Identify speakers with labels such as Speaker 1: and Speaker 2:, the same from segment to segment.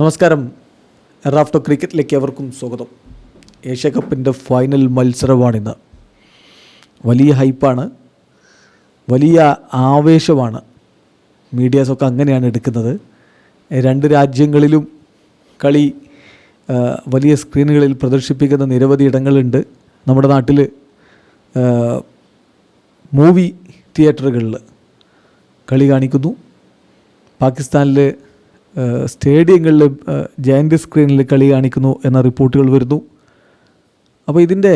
Speaker 1: നമസ്കാരം. റാഫ്റ്റോ ക്രിക്കറ്റിലേക്ക് അവർക്കും സ്വാഗതം. ഏഷ്യ കപ്പിന്റെ ഫൈനൽ മത്സരമാണിന്ന്. വലിയ ഹൈപ്പാണ്. വലിയ ആവേശമാണ്. മീഡിയാസൊക്കെ അങ്ങനെയാണ് എടുക്കുന്നത്. രണ്ട് രാജ്യങ്ങളിലും കളി വലിയ സ്ക്രീനുകളിൽ പ്രദർശിപ്പിക്കുന്ന നിരവധി ഇടങ്ങളുണ്ട്. നമ്മുടെ നാട്ടിൽ മൂവി തിയേറ്ററുകളിൽ കളി കാണിക്കുന്നു. പാകിസ്ഥാനിൽ സ്റ്റേഡിയങ്ങളിൽ ജയന്റ് സ്ക്രീനിൽ കളി കാണിക്കുന്നു എന്ന റിപ്പോർട്ടുകൾ വരുന്നു. അപ്പോൾ ഇതിന്റെ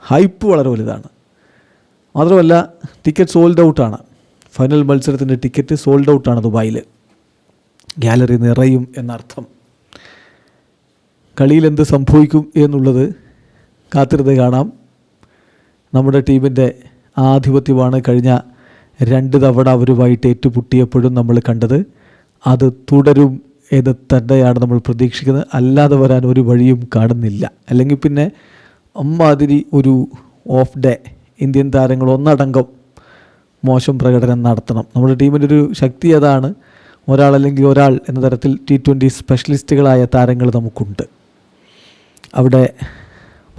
Speaker 1: ഹൈപ്പ് വളരെ വലുതാണ്. മാത്രമല്ല ടിക്കറ്റ് സോൾഡ് ഔട്ടാണ് ഫൈനൽ മത്സരത്തിന്റെ ടിക്കറ്റ് സോൾഡ് ഔട്ടാണ് ദുബായിൽ ഗാലറി നിറയും എന്നർത്ഥം. കളിയിൽ എന്ത് സംഭവിക്കും എന്നുള്ളത് കാത്തിരുന്ന് കാണാം. നമ്മുടെ ടീമിന്റെ ആധിപത്യമാണ് കഴിഞ്ഞ രണ്ട് തവണ അവരുമായിട്ട് ഏറ്റുമുട്ടിയപ്പോഴും നമ്മൾ കണ്ടത്. അത് തുടരും എന്ന് തന്നെയാണ് നമ്മൾ പ്രതീക്ഷിക്കുന്നത്. അല്ലാതെ വരാൻ ഒരു വഴിയും കാണുന്നില്ല. അല്ലെങ്കിൽ പിന്നെ അമ്മാതിരി ഒരു ഓഫ് ഡേ ഇന്ത്യൻ താരങ്ങൾ ഒന്നടങ്കം മോശം പ്രകടനം നടത്തണം. നമ്മുടെ ടീമിന്റെ ഒരു ശക്തി അതാണ്. ഒരാളല്ലെങ്കിൽ ഒരാൾ എന്ന തരത്തിൽ ടി ട്വന്റി സ്പെഷ്യലിസ്റ്റുകളായ താരങ്ങൾ നമുക്കുണ്ട്. അവിടെ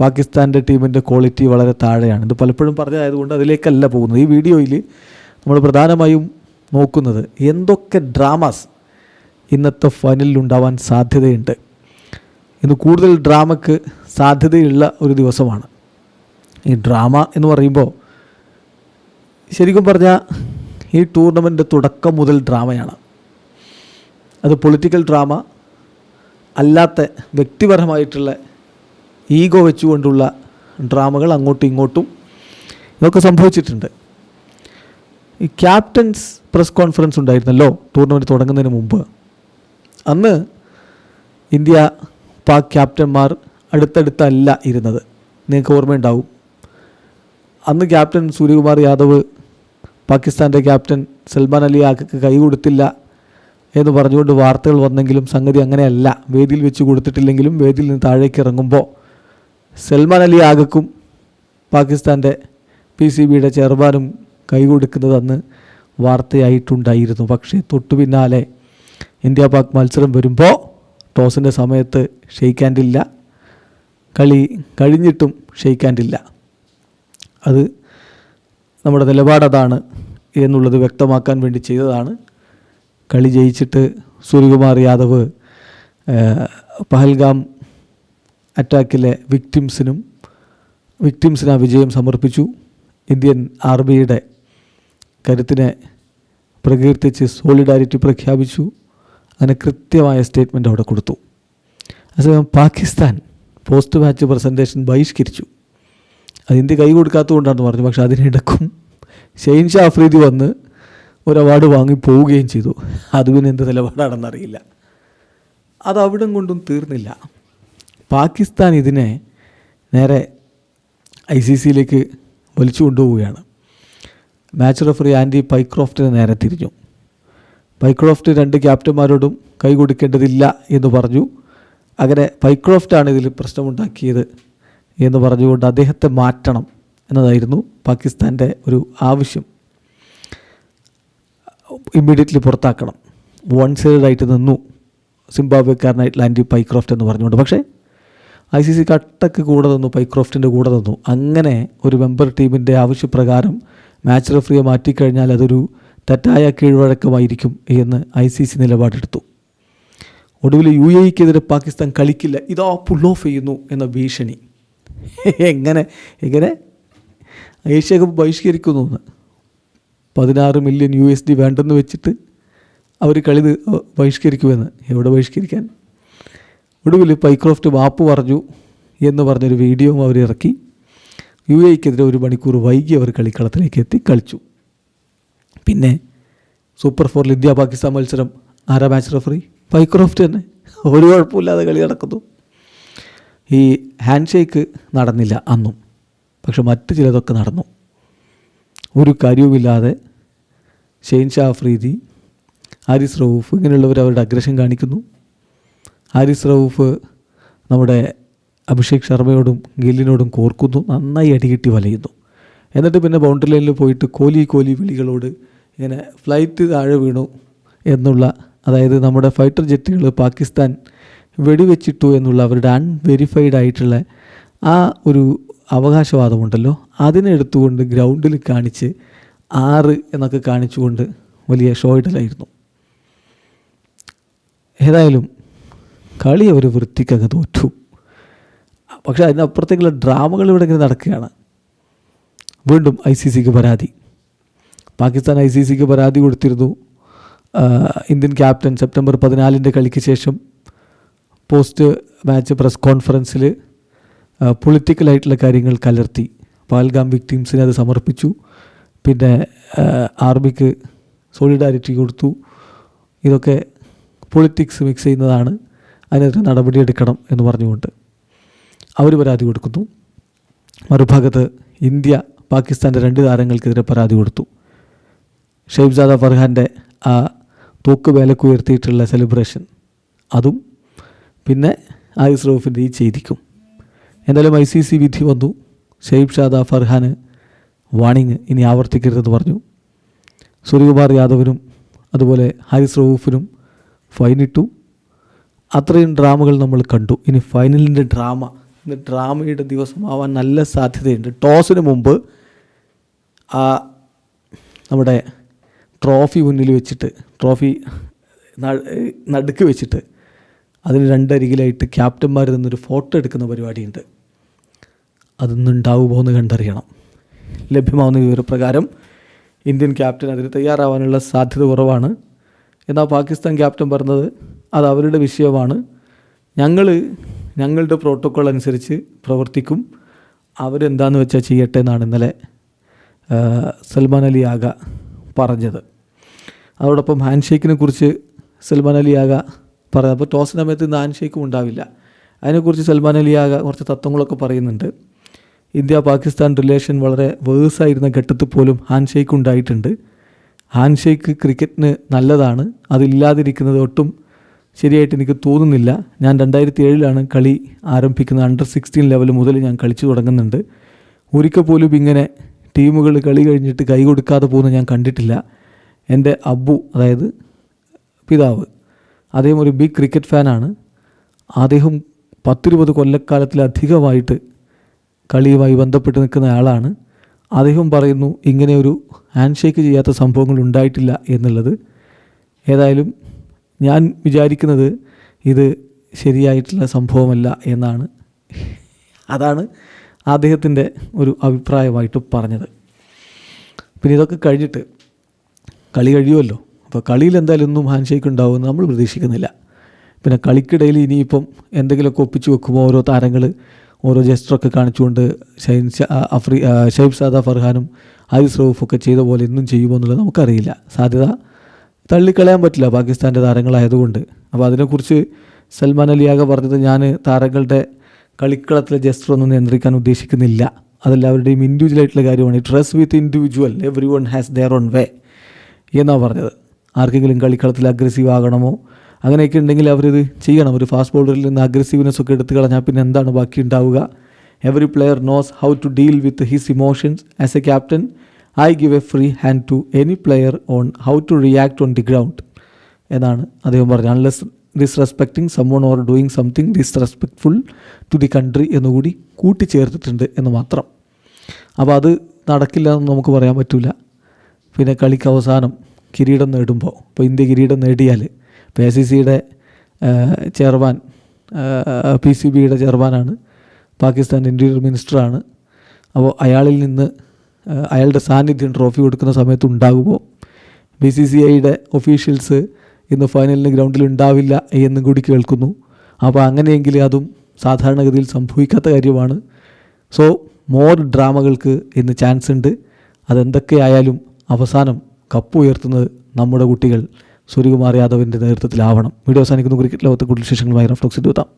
Speaker 1: പാകിസ്ഥാന്റെ ടീമിന്റെ ക്വാളിറ്റി വളരെ താഴെയാണ്. ഇത് പലപ്പോഴും പറഞ്ഞതായതുകൊണ്ട് അതിലേക്കല്ല പോകുന്നത്. ഈ വീഡിയോയിൽ നമ്മൾ പ്രധാനമായും നോക്കുന്നത്. എന്തൊക്കെ ഡ്രാമാസ് ഇന്നത്തെ ഫൈനലിൽ ഉണ്ടാവാൻ സാധ്യതയുണ്ട്. ഇന്ന് കൂടുതൽ ഡ്രാമയ്ക്ക് സാധ്യതയുള്ള ഒരു ദിവസമാണ്. ഈ ഡ്രാമ എന്ന് പറയുമ്പോൾ ശരിക്കും പറഞ്ഞാൽ ഈ ടൂർണമെന്റ് തുടക്കം മുതൽ ഡ്രാമയാണ് അത് പൊളിറ്റിക്കൽ ഡ്രാമ അല്ലാത്ത വ്യക്തിപരമായിട്ടുള്ള ഈഗോ വെച്ചുകൊണ്ടുള്ള ഡ്രാമകൾ അങ്ങോട്ടും ഇങ്ങോട്ടും ഇതൊക്കെ സംഭവിച്ചിട്ടുണ്ട്. ഈ ക്യാപ്റ്റൻസ് പ്രസ് കോൺഫറൻസ് ഉണ്ടായിരുന്നല്ലോ ടൂർണമെന്റ് തുടങ്ങുന്നതിന് മുമ്പ്. അന്ന് ഇന്ത്യ പാക് ക്യാപ്റ്റന്മാർ അടുത്തടുത്തല്ല ഇരുന്നത്. നിങ്ങൾക്ക് ഓർമ്മയുണ്ടാവും. അന്ന് ക്യാപ്റ്റൻ സൂര്യകുമാർ യാദവ് പാകിസ്ഥാന്റെ ക്യാപ്റ്റൻ സൽമാൻ അലി ആക്കക്ക് കൈ കൊടുത്തില്ല എന്ന് പറഞ്ഞുകൊണ്ട് വാർത്തകൾ വന്നെങ്കിലും സംഗതി അങ്ങനെയല്ല. വേദിയിൽ വെച്ച് കൊടുത്തിട്ടില്ലെങ്കിലും വേദിയിൽ നിന്ന് താഴേക്ക് ഇറങ്ങുമ്പോൾ സൽമാൻ അലി ആഗക്കും പാകിസ്ഥാന്റെ പി സി ബിയുടെ ചെയർമാനും കൈ കൊടുക്കുന്നത് അന്ന് വാർത്തയായിട്ടുണ്ടായിരുന്നു. പക്ഷേ തൊട്ടു പിന്നാലെ ഇന്ത്യ പാക് മത്സരം വരുമ്പോൾ ടോസിന്റെ സമയത്ത് ഷെയ്ക്കാൻഡില്ല കളി കഴിഞ്ഞിട്ടും ഷെയ്ക്കാൻഡില്ല അത് നമ്മുടെ നിലപാടതാണ് എന്നുള്ളത് വ്യക്തമാക്കാൻ വേണ്ടി ചെയ്തതാണ്. കളി ജയിച്ചിട്ട് സൂര്യകുമാർ യാദവ് പഹൽഗാം അറ്റാക്കിലെ വിക്ടിംസിനും വിക്ടിംസിന് ആ വിജയം സമർപ്പിച്ചു. ഇന്ത്യൻ ആർമിയുടെ കരുത്തിനെ പ്രകീർത്തിച്ച് സോളിഡാരിറ്റി പ്രഖ്യാപിച്ചു. അങ്ങനെ കൃത്യമായ സ്റ്റേറ്റ്മെന്റ് അവിടെ കൊടുത്തു. അതേസമയം പാകിസ്ഥാൻ പോസ്റ്റ് മാച്ച് പ്രസന്റേഷൻ ബഹിഷ്കരിച്ചു. അത് ഇന്ത്യ കൈ കൊടുക്കാത്തതുകൊണ്ടാണെന്ന് പറഞ്ഞു. പക്ഷേ അതിനിടക്കും ഷെയിൻ ഷാ അഫ്രീദി വന്ന് ഒരു അവാർഡ് വാങ്ങി പോവുകയും ചെയ്തു. അത് പിന്നെ എന്ത് നിലപാടാണെന്നറിയില്ല അത് അവിടം കൊണ്ടും തീർന്നില്ല. പാകിസ്ഥാൻ ഇതിനെ നേരെ ഐ സി സിയിലേക്ക് വലിച്ചു കൊണ്ടുപോവുകയാണ് മാച്ച് റഫറി ആൻഡി പൈക്രോഫ്റ്റിന് നേരെ തിരിഞ്ഞു. പൈക്രോഫ്റ്റ് രണ്ട് ക്യാപ്റ്റന്മാരോടും കൈ കൊടുക്കേണ്ടതില്ല എന്ന് പറഞ്ഞു. അങ്ങനെ പൈക്രോഫ്റ്റാണ് ഇതിൽ പ്രശ്നമുണ്ടാക്കിയത് എന്ന് പറഞ്ഞുകൊണ്ട് അദ്ദേഹത്തെ മാറ്റണം എന്നതായിരുന്നു പാകിസ്ഥാന്റെ ഒരു ആവശ്യം. ഇമ്മീഡിയറ്റ്ലി പുറത്താക്കണം. വൺ സൈഡായിട്ട് നിന്നു. സിംബാബ്വേക്കാരനായിട്ടുള്ള ആന്റി പൈക്രോഫ്റ്റ് എന്ന് പറഞ്ഞുകൊണ്ട്. പക്ഷേ ഐ സി സി കട്ടക്ക് കൂടെ നിന്നു പൈക്രോഫ്റ്റിന്റെ കൂടെ നിന്നു. അങ്ങനെ ഒരു മെമ്പർ ടീമിന്റെ ആവശ്യപ്രകാരം മാച്ച് റഫറിയെ മാറ്റിക്കഴിഞ്ഞാൽ അതൊരു തെറ്റായ കീഴ്വഴക്കമായിരിക്കും എന്ന് ഐ സി സി നിലപാടെടുത്തു. ഒടുവിൽ യു എ ഇക്കെതിരെ പാകിസ്ഥാൻ കളിക്കില്ല. ഇതാ പുൾ ഓഫ് ചെയ്യുന്നു എന്ന ഭീഷണി. എങ്ങനെ? എങ്ങനെ? ഏഷ്യ കപ്പ് ബഹിഷ്കരിക്കുന്നു എന്ന്. പതിനാറ് മില്യൺ യു എസ് ഡി വേണ്ടെന്ന് വെച്ചിട്ട് അവർ കളി ബഹിഷ്കരിക്കുമെന്ന്. എവിടെ ബഹിഷ്കരിക്കാൻ? ഒടുവിൽ പൈക്രോഫ്റ്റ് മാപ്പ് പറഞ്ഞു എന്ന് പറഞ്ഞൊരു വീഡിയോ അവർ ഇറക്കി. യു എക്കെതിരെ ഒരു മണിക്കൂർ വൈകി അവർ കളിക്കളത്തിലേക്ക് എത്തി കളിച്ചു. പിന്നെ സൂപ്പർ ഫോറിൽ ഇന്ത്യ പാകിസ്ഥാൻ മത്സരം. ആരാ മാച്ച് റഫറി ഫൈക്രോഫ്റ്റ് തന്നെ. ഒരു കുഴപ്പമില്ലാതെ കളി നടക്കുന്നു. ഈ ഹാൻഡ് ഷേക്ക് നടന്നില്ല അന്നും. പക്ഷെ മറ്റു ചിലതൊക്കെ നടന്നു. ഒരു കാര്യവുമില്ലാതെ ഷെയ്ൻ ഷാ അഫ്രീദി ഹാരിസ് റൌഫ് ഇങ്ങനെയുള്ളവർ അവരുടെ അഗ്രഷൻ കാണിക്കുന്നു. ഹാരിസ് റൌഫ് നമ്മുടെ അഭിഷേക് ശർമ്മയോടും ഗില്ലിനോടും കോർക്കുന്നു നന്നായി അടികിട്ടി വലയുന്നു. എന്നിട്ട് പിന്നെ ബൗണ്ടറി ലൈനിൽ പോയിട്ട് കോലി കോലി വിളികളോട് ഇങ്ങനെ ഫ്ലൈറ്റ് താഴെ വീണു എന്നുള്ള അതായത് നമ്മുടെ ഫൈറ്റർ ജെറ്റുകൾ പാകിസ്ഥാൻ വെടിവെച്ചിട്ടു എന്നുള്ള അവരുടെ അൺവെരിഫൈഡ് ആയിട്ടുള്ള ആ ഒരു അവകാശവാദമുണ്ടല്ലോ അതിനെടുത്തുകൊണ്ട് ഗ്രൗണ്ടിൽ കാണിച്ച് ആറ് എന്നൊക്കെ കാണിച്ചുകൊണ്ട് വലിയ ഷോ ഇടലായിരുന്നു. ഏതായാലും കളി അവർ വൃത്തിക്കങ്ങ് തോറ്റു. പക്ഷേ അതിനപ്പുറത്തേക്കുള്ള ഡ്രാമകൾ ഇവിടെ ഇങ്ങനെ നടക്കുകയാണ്. വീണ്ടും ഐ സി സിക്ക് പരാതി. പാകിസ്ഥാൻ ഐ സി സിക്ക് പരാതി കൊടുത്തിരുന്നു. ഇന്ത്യൻ ക്യാപ്റ്റൻ സെപ്റ്റംബർ പതിനാലിന്റെ കളിക്ക് ശേഷം പോസ്റ്റ് മാച്ച് പ്രസ് കോൺഫറൻസിൽ പൊളിറ്റിക്കലായിട്ടുള്ള കാര്യങ്ങൾ കലർത്തി. പാൽഗാം വിക്ടീംസിനെ അത് സമർപ്പിച്ചു. പിന്നെ ആർമിക്ക് സോളിഡാരിറ്റി കൊടുത്തു. ഇതൊക്കെ പൊളിറ്റിക്സ് മിക്സ് ചെയ്യുന്നതാണ്. അതിനെതിരെ നടപടിയെടുക്കണം എന്ന് പറഞ്ഞുകൊണ്ട്. അവർ പരാതി കൊടുക്കുന്നു. മറുഭാഗത്ത് ഇന്ത്യ പാകിസ്ഥാന്റെ രണ്ട് താരങ്ങൾക്കെതിരെ പരാതി കൊടുത്തു. ഷെയ്ബ്സാദ ഫർഹാന്റെ ആ തൂക്ക് വേലക്ക് ഉയർത്തിയിട്ടുള്ള സെലിബ്രേഷൻ അതും പിന്നെ ആയുസ് റൌഫിന്റെ ഈ ചെയ്തിക്കും. എന്തായാലും ഐ സി സി വിധി വന്നു. ഷെയ്ബ് ഷാദ ഫർഹാന് വാണിങ് ഇനി ആവർത്തിക്കരുതെന്ന് പറഞ്ഞു. സൂര്യകുമാർ യാദവിനും അതുപോലെ ഹാരിസ് റൌഫിനും ഫൈനിട്ടു അത്രയും ഡ്രാമകൾ നമ്മൾ കണ്ടു. ഇനി ഫൈനലിന്റെ ഡ്രാമ ഇന്ന് ഡ്രാമയുടെ ദിവസമാവാൻ നല്ല സാധ്യതയുണ്ട്. ടോസിന് മുമ്പ് നമ്മുടെ ട്രോഫി മുന്നിൽ വെച്ചിട്ട് ട്രോഫി നടുക്ക് വെച്ചിട്ട് അതിന് രണ്ടരികിലായിട്ട് ക്യാപ്റ്റന്മാർ നിന്നൊരു ഫോട്ടോ എടുക്കുന്ന പരിപാടിയുണ്ട്. അതൊന്നും ഉണ്ടാവുമോ എന്ന് കണ്ടറിയണം. ലഭ്യമാവുന്ന വിവരപ്രകാരം ഇന്ത്യൻ ക്യാപ്റ്റൻ അതിന് തയ്യാറാവാനുള്ള സാധ്യത കുറവാണ്. എന്നാൽ പാകിസ്ഥാൻ ക്യാപ്റ്റൻ പറഞ്ഞത് അത് അവരുടെ വിഷയമാണ്. ഞങ്ങൾ ഞങ്ങളുടെ പ്രോട്ടോക്കോൾ അനുസരിച്ച് പ്രവർത്തിക്കും. അവരെന്താന്ന് വെച്ചാൽ ചെയ്യട്ടെ എന്നാണ് ഇന്നലെ സൽമാൻ അലി ആഗ പറഞ്ഞത്. അതോടൊപ്പം ഹാൻഡ് ഷേക്കിനെ കുറിച്ച് സൽമാൻ അലി ആഗ പറഞ്ഞത്. അപ്പോൾ ടോസ് സമയത്ത് ഇന്ന് ഹാൻഡ് ഷേക്കും ഉണ്ടാവില്ല. അതിനെക്കുറിച്ച് സൽമാൻ അലി ആഗ കുറച്ച് തത്വങ്ങളൊക്കെ പറയുന്നുണ്ട്. ഇന്ത്യ പാകിസ്ഥാൻ റിലേഷൻ വളരെ വേഴ്സായിരുന്ന ഘട്ടത്തിൽ പോലും ഹാൻഡ് ഷേക്ക് ഉണ്ടായിട്ടുണ്ട് ഹാൻഡ് ഷേക്ക് ക്രിക്കറ്റിന് നല്ലതാണ്. അതില്ലാതിരിക്കുന്നത് ഒട്ടും ശരിയായിട്ട് എനിക്ക് തോന്നുന്നില്ല. ഞാൻ രണ്ടായിരത്തി ഏഴിലാണ് കളി ആരംഭിക്കുന്നത്. അണ്ടർ സിക്സ്റ്റീൻ ലെവൽ മുതൽ ഞാൻ കളിച്ചു തുടങ്ങുന്നുണ്ട്. ഒരിക്കൽ പോലും ഇങ്ങനെ ടീമുകൾ കളി കഴിഞ്ഞിട്ട് കൈ കൊടുക്കാതെ പോകുന്നത് ഞാൻ കണ്ടിട്ടില്ല. എന്റെ അബ്ബു അതായത് പിതാവ് അദ്ദേഹം ഒരു ബിഗ് ക്രിക്കറ്റ് ഫാനാണ് അദ്ദേഹം പത്തിരുപത് കൊല്ലക്കാലത്തിലധികമായിട്ട് കളിയുമായി ബന്ധപ്പെട്ട് നിൽക്കുന്ന ആളാണ്. അദ്ദേഹം പറയുന്നു ഇങ്ങനെ ഒരു ഹാൻഡ് ഷേക്ക് ചെയ്യാത്ത സംഭവങ്ങൾ ഉണ്ടായിട്ടില്ല എന്നുള്ളത്. ഏതായാലും ഞാൻ വിചാരിക്കുന്നത് ഇത് ശരിയായിട്ടുള്ള സംഭവമല്ല എന്നാണ്. അതാണ് അദ്ദേഹത്തിന്റെ ഒരു അഭിപ്രായമായിട്ട് പറഞ്ഞത്. പിന്നെ ഇതൊക്കെ കഴിഞ്ഞിട്ട് കളി കഴിയുമല്ലോ? അപ്പോൾ കളിയിൽ എന്തായാലും ഒന്നും ഹാൻഡ് ഷേക്ക് ഉണ്ടാവുമെന്ന് നമ്മൾ പ്രതീക്ഷിക്കുന്നില്ല. പിന്നെ കളിക്കിടയിൽ ഇനിയിപ്പം എന്തെങ്കിലുമൊക്കെ ഒപ്പിച്ച് വെക്കുമ്പോൾ ഓരോ താരങ്ങൾ ഓരോ ജസ്റ്ററൊക്കെ കാണിച്ചുകൊണ്ട് ഷൈൻ അഫ്രി ഷൈബ് സാദ ഫർഹാനും ആയുസ് റൌഫൊക്കെ ചെയ്ത പോലെ ഇന്നും ചെയ്യുമോ എന്നുള്ളത് നമുക്കറിയില്ല. സാധ്യത തള്ളിക്കളയാൻ പറ്റില്ല പാകിസ്ഥാന്റെ താരങ്ങളായതുകൊണ്ട്. അപ്പോൾ അതിനെക്കുറിച്ച് സൽമാൻ അലിയാഗ പറഞ്ഞത് ഞാൻ താരങ്ങളുടെ കളിക്കളത്തിലെ ജസ്റ്റർ ഒന്നും നിയന്ത്രിക്കാൻ ഉദ്ദേശിക്കുന്നില്ല. അതെല്ലാവരുടെയും ഇൻഡിവിജ്വൽ ആയിട്ടുള്ള കാര്യമാണ്. Trust with individual every one has their own way എന്നാണ് പറഞ്ഞത്. ആർക്കെങ്കിലും കളിക്കളത്തിൽ അഗ്രസീവ് ആകണമോ? അങ്ങനെയൊക്കെ ഉണ്ടെങ്കിൽ അവരിത് ചെയ്യണം. ഒരു ഫാസ്റ്റ് ബോളറിൽ നിന്ന് അഗ്രസീവ്നെസ് ഒക്കെ എടുത്തു കളഞ്ഞാൽ പിന്നെ എന്താണ് ബാക്കി ഉണ്ടാവുക? Every player knows how to deal with his emotions as a captain I give a free hand to any player on how to react on the ground എന്നാണ് അദ്ദേഹം പറഞ്ഞത്. Unless disrespecting someone or doing something disrespectful to the country എന്നുകൂടി കൂട്ടിച്ചേർത്തിട്ടുണ്ട് എന്ന് മാത്രം. അപ്പോൾ അത് നടക്കില്ല എന്ന് നമുക്ക് പറയാൻ പറ്റില്ല പിന്നെ കളിക്ക് അവസാനം കിരീടം നേടുമ്പോൾ ഇപ്പോൾ ഇന്ത്യ കിരീടം നേടിയാൽ എ സി സിയുടെ ചെയർമാൻ പി സി ബിയുടെ ചെയർമാനാണ് പാകിസ്ഥാൻ ഇന്റീരിയർ മിനിസ്റ്ററാണ് അപ്പോൾ അയാളിൽ നിന്ന് അയാളുടെ സാന്നിധ്യം ട്രോഫി കൊടുക്കുന്ന സമയത്ത് ഉണ്ടാകുമോ? ബി സി സി ഐയുടെ ഒഫീഷ്യൽസ് ഇന്ന് ഫൈനലിന് ഗ്രൗണ്ടിൽ ഉണ്ടാവില്ല എന്നും കൂടി കേൾക്കുന്നു. അപ്പോൾ അങ്ങനെയെങ്കിൽ അതും സാധാരണഗതിയിൽ സംഭവിക്കാത്ത കാര്യമാണ്. സോ മോർ ഡ്രാമകൾക്ക് ഇന്ന് ചാൻസ് ഉണ്ട്. അതെന്തൊക്കെയായാലും അവസാനം കപ്പ് ഉയർത്തുന്നത് നമ്മുടെ കുട്ടികൾ സൂര്യകുമാർ യാദവിന്റെ നേതൃത്വത്തിലാവണം. വീഡിയോ അവസാനിക്കുന്നു. ക്രിക്കറ്റ് ലോകത്തെ കൂടുതൽ വിശേഷങ്ങളുമായി റഫ്ലോക്സ് എത്താം